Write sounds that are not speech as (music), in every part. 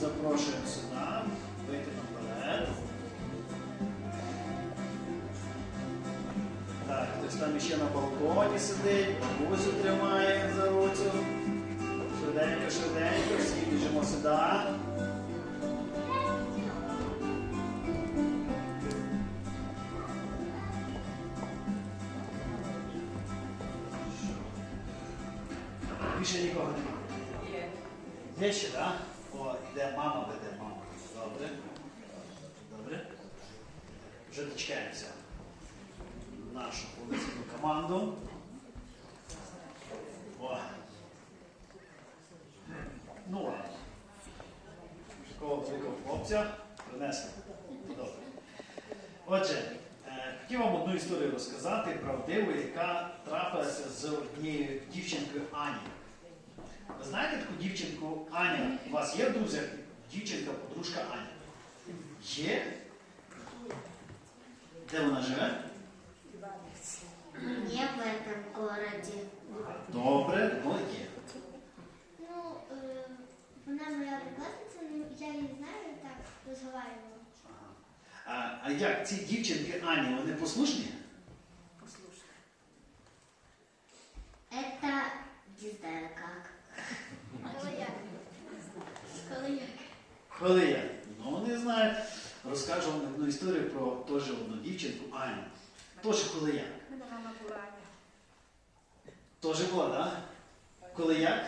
запрошуємо сюди, вийти наперед. Так, хтось там ще на балконі сидить, бабусю тримає за руцю. Швиденько, швиденько, всі біжимо сюди. Більше нікого немає. Є ще, так? О, йде мама, веде мама. Добре. Добре. Вже дочекаємося нашу полиційну команду. О. Ну. Такого великого хлопця принесли. Добре. Отже, е, хотів вам одну історію розказати, правдиву, яка трапилася з однією дівчинкою Ані. Ви знаєте таку дівчинку Аня? У вас є в друзях дівчинка, подружка Аня? Є? Де вона живе? Не в этом городе. Добре, ну є. Ну, э, она моя одноклассница, но я не знаю, так разговаривала. А, а як ці дівчинки Ані, вони послушні? Теж коли як? Мене мама була Аня. Теж була, так? Коли як?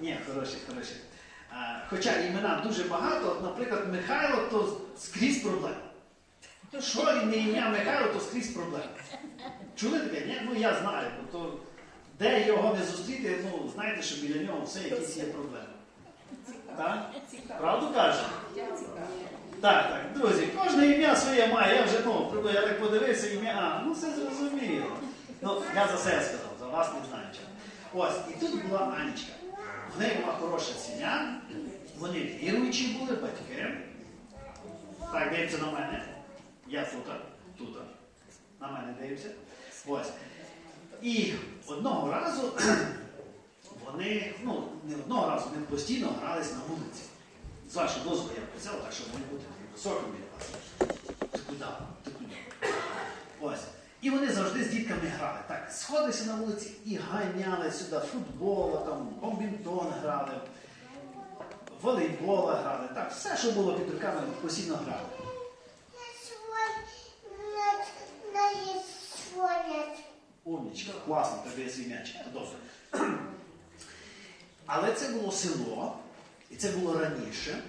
Ні, хороші, хороші. Хоча імена дуже багато, от, наприклад, Михайло то скрізь проблема. Що і не ім'я Михайло, то скрізь проблема. Чули таке? Ні? Ну я знаю. То, де його не зустріти, ну знаєте, що біля нього все якісь є проблеми. Так? Правду кажу? Так, так, друзі, кожне ім'я своє має. Я вже ну, я так подивився ім'я, а, ну все зрозуміло. Ну, я за себе сказав, за вас не знаю чого. Ось, і тут була Анічка. В неї була хороша сім'я, вони віруючі були, батьки. Так, дивіться на мене. Я тут, тут. На мене дивимося. Ось. І одного разу вони, ну, не одного разу, вони постійно грались на вулиці. З вашого дозволу я присяв, так щоб вони бути високими біля вас. Ти куди? Ти куди? Ось. І вони завжди з дітками грали. Так, сходилися на вулиці і ганяли сюди футбол, там, бомбінтон грали, волейбола грали. Так, все, що було під руками, постійно грали. Умнічка, класно, тебе є свій то добре. Але це було село, і це було раніше.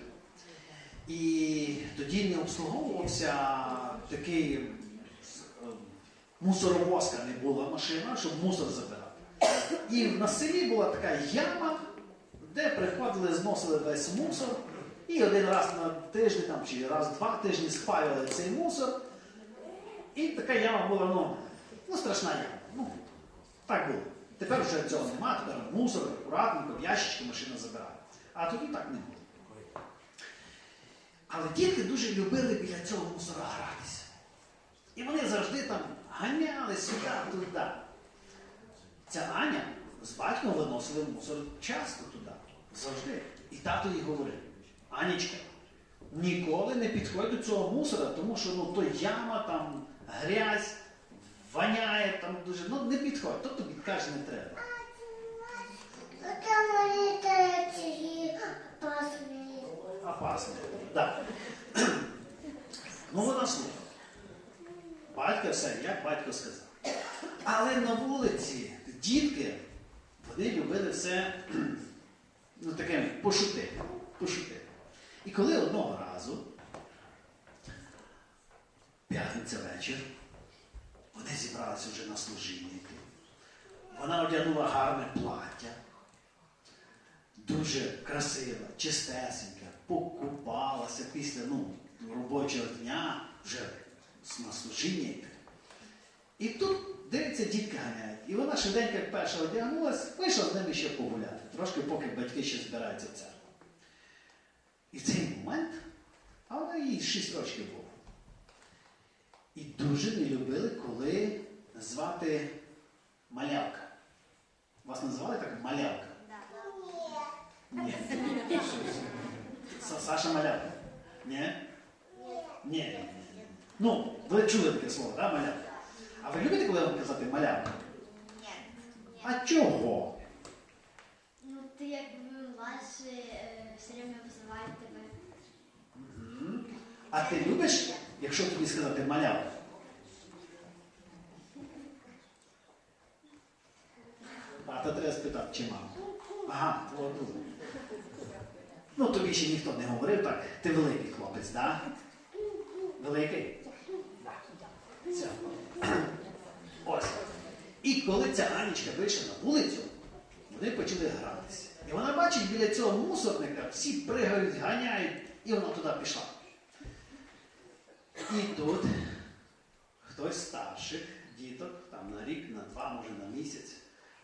І тоді не обслуговувався такий е, мусоровозка не була машина, щоб мусор забирати. І на селі була така яма, де приходили, зносили весь мусор, і один раз на тиждень там, чи раз в два тижні спалювали цей мусор. І така яма була, ну, ну страшна яма. Ну, так було. Тепер вже цього немає, тепер мусор, акуратненько, в ящички машина забирає. А тоді так не було. Але діти дуже любили біля цього мусора гратися. І вони завжди там ганяли сюди, туди. Ця Аня з батьком виносили мусор часто туди. Завжди. І тато їй говорив, Анічка, ніколи не підходь до цього мусора, тому що ну, то яма, там грязь, воняє, там дуже. Ну не підходь, то тобі каже не треба. Опасно. Да. Ну вона слухала. Батько все, як батько сказав. Але на вулиці дітки, вони любили все (clears throat) ну, таке пошутити. пошутити. І коли одного разу, п'ятниця вечір, вони зібралися вже на служіння. йти. Вона одягнула гарне плаття, дуже красива, чистесенька, покупалася після ну, робочого дня вже на служіння йти. І тут, дивиться, дітки ганяють. І вона швиденько, як перша одягнулась, вийшла з ними ще погуляти. Трошки, поки батьки ще збираються в церкву. І в цей момент, а вона їй 6 років було. Не любили, коли звати малявка. Вас називали так малявка? Ні. Са- Саша малявка? Ні? Ні. ні, ні. Ну, ви чули таке слово, так, малявка? А ви любите, коли вам казати малявка? Ні. А чого? Ну, ти якби ваші е, все время обзивають тебе. А ти любиш, якщо тобі сказати малявка? А то треба спитати, чи мама. Ага, твого друга. Ну, тобі ще ніхто не говорив так. Ти великий хлопець, так? Великий? Все. Ось. І коли ця Анічка вийшла на вулицю, вони почали гратися. І вона бачить біля цього мусорника, всі пригають, ганяють, і вона туди пішла. І тут хтось старших діток, там на рік, на два, може на місяць,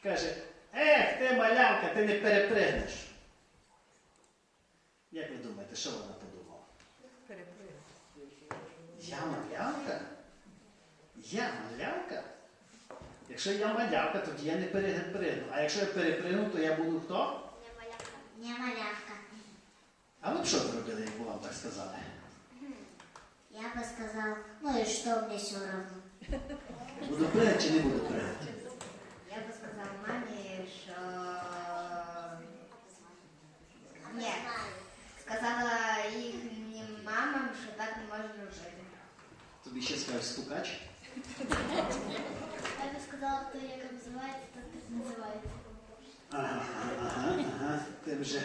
каже: Ех, ти малявка, ти не перепригнеш. Як ви думаєте, що вона подумала? Я малявка? Я малявка? Якщо я малявка, тоді я не перепригну. А якщо я перепригну, то я буду хто? Не малявка. А ви б що зробили, якби вам так сказали? Я бы сказал, ну и что мне все равно. Буду пригати чи не буду пригати? Я бы сказал маме, что... Нет. Сказала их мамам, что так не можно жить. Тобі ще скажуть стукач? Я бы сказала, кто як обзывается, так и называется. Ага, ага, ага. Ти вже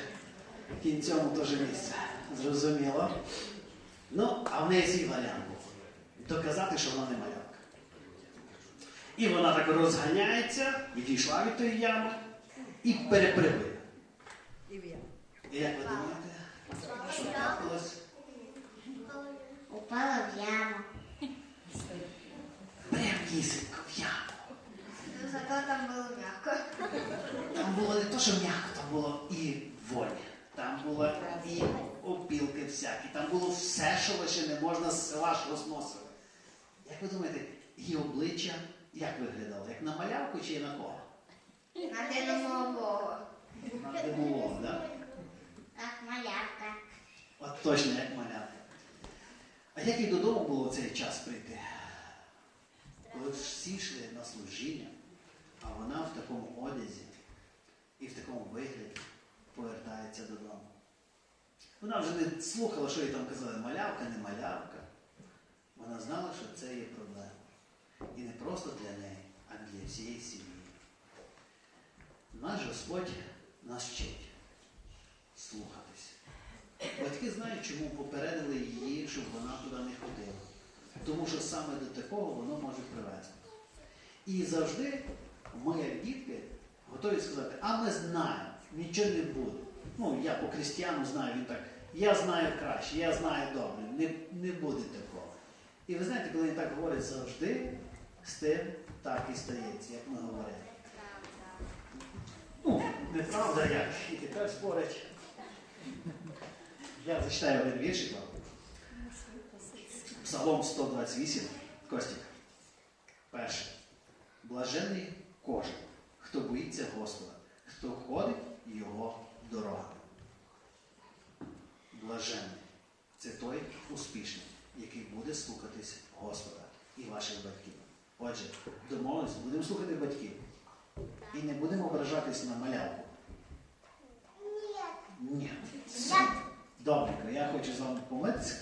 кінцьому теж місце. Зрозуміло. Ну, а в неї свій варіант був. Доказати, що вона не малявка. І вона так розганяється, відійшла від тої ями і перепригує. І як ви думаєте, що трапилось? Упала в яму. Прямісінько в яму. Ну, зато там было мягко. Там було не то, що м'яко, там було і воля, там було і опілки всякі, там було все, що ви ще не можна з села ж розносили. Як ви думаєте, її обличчя як виглядало? Як на малявку чи на кого? На молодого. На димового, да? Так, малявка. От точно як малявка. А як їй додому було в цей час прийти? Коли всі йшли на служіння, а вона в такому одязі і в такому вигляді повертається додому. Вона вже не слухала, що їй там казали, малявка, не малявка. Вона знала, що це є проблема. І не просто для неї, а для всієї сім'ї. Наш Господь нас вчить слухатись. Батьки знають, чому попередили її, щоб вона туди не ходила. Тому що саме до такого воно може привести. І завжди ми, як дітки, готові сказати, а ми знаємо, нічого не буде. Ну, я по крістіану знаю, він так, я знаю краще, я знаю добре, не, не буде такого. І ви знаєте, коли він так говорить завжди, з тим так і стається, як ми говоримо. Неправда як. І тепер спорять. Я зачитаю один віршик вам. Псалом 128. Костік. Перше. Блажений кожен, хто боїться Господа, хто ходить його дорогами. Блажений. Це той успішний, який буде слухатись Господа і ваших батьків. Отже, домовились, будемо слухати батьків. І не будемо ображатись на малявку. Ні. Ні. Добре, я хочу з вами помитися.